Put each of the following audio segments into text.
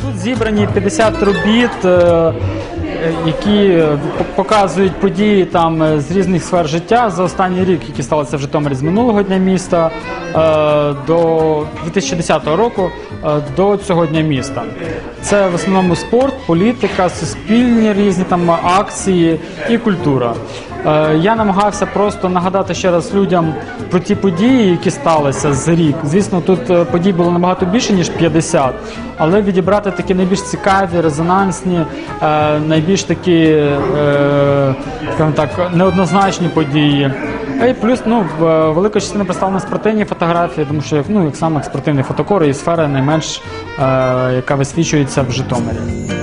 Тут зібрані 50 робіт, е, е, які показують події там е, з різних сфер життя за останній рік, які сталися в Житомирі з минулого дня міста до 2010 року до цього дня міста. Це в основному спорт, політика, суспільні різні там акції і культура. Е, Я намагався просто нагадати ще раз людям про ті події, які сталися за рік. Звісно, тут е, подій було набагато більше ніж 50, але відібрати такі найбільш цікаві, резонансні, е, найбільш такі, так, неоднозначні події. І плюс ну, велика частина представлена спортивні фотографії, тому що ну, як саме спортивний фотокор і сфера найменш, яка висвічується в Житомирі.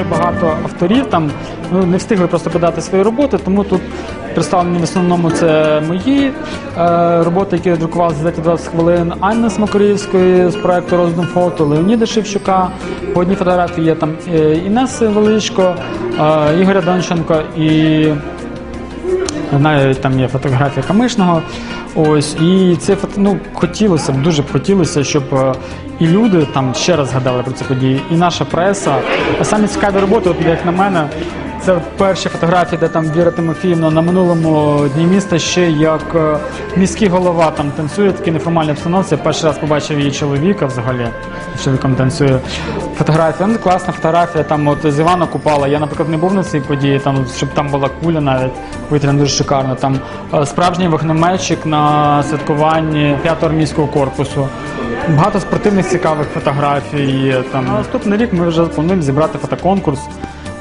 Дуже багато авторів там ну, не встигли просто подати свої роботи, тому тут представлені в основному це мої е, роботи, які я друкував за 20 хвилин Анни Смокорівської з проекту Роздум фото, Леоніда Шевчука. По одній фотографії є там е, Інеси Величко, е, Ігоря Донченко і навіть там є фотографія Камишного. Ось і це ну, хотілося б, дуже б хотілося, щоб е, і люди там ще раз згадали про ці події, і наша преса. А самі цікаві роботи, от як на мене, це перші фотографії, де там Віра Тимофіївна на минулому дні міста ще як е, міський голова там танцює в такій неформальній обстановці. Я перший раз побачив її чоловіка взагалі. Чоловіком танцює. Фотографія, ну класна фотографія. Там от з Івана Купала. Я, наприклад, не був на цій події, там щоб там була куля навіть повітряна дуже шикарно. Там е, справжній вогнеметчик на святкуванні п'ятого армійського корпусу. Багато спортивних цікавих фотографій. Там наступний рік ми вже плануємо зібрати фотоконкурс.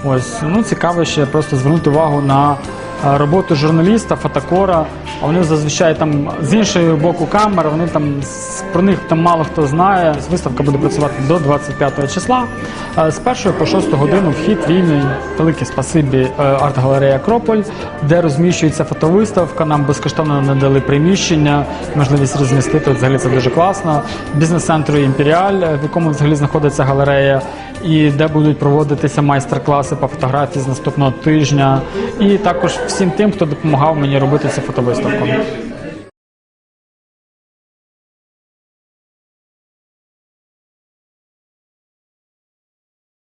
Ось ну цікаво ще просто звернути увагу на роботу журналіста, фотокора. А вони зазвичай там з іншого боку камери, вони там про них там мало хто знає. Виставка буде працювати до 25 числа. Е, З 1 по 6 годину вхід вільний. Велике спасибі е, арт-галерея Акрополь, де розміщується фотовиставка. Нам безкоштовно надали приміщення, можливість розмістити. Взагалі це дуже класно. Бізнес-центру Імперіаль, е, в якому взагалі знаходиться галерея, і де будуть проводитися майстер-класи по фотографії з наступного тижня. І також всім тим, хто допомагав мені робити цю фотовиставку.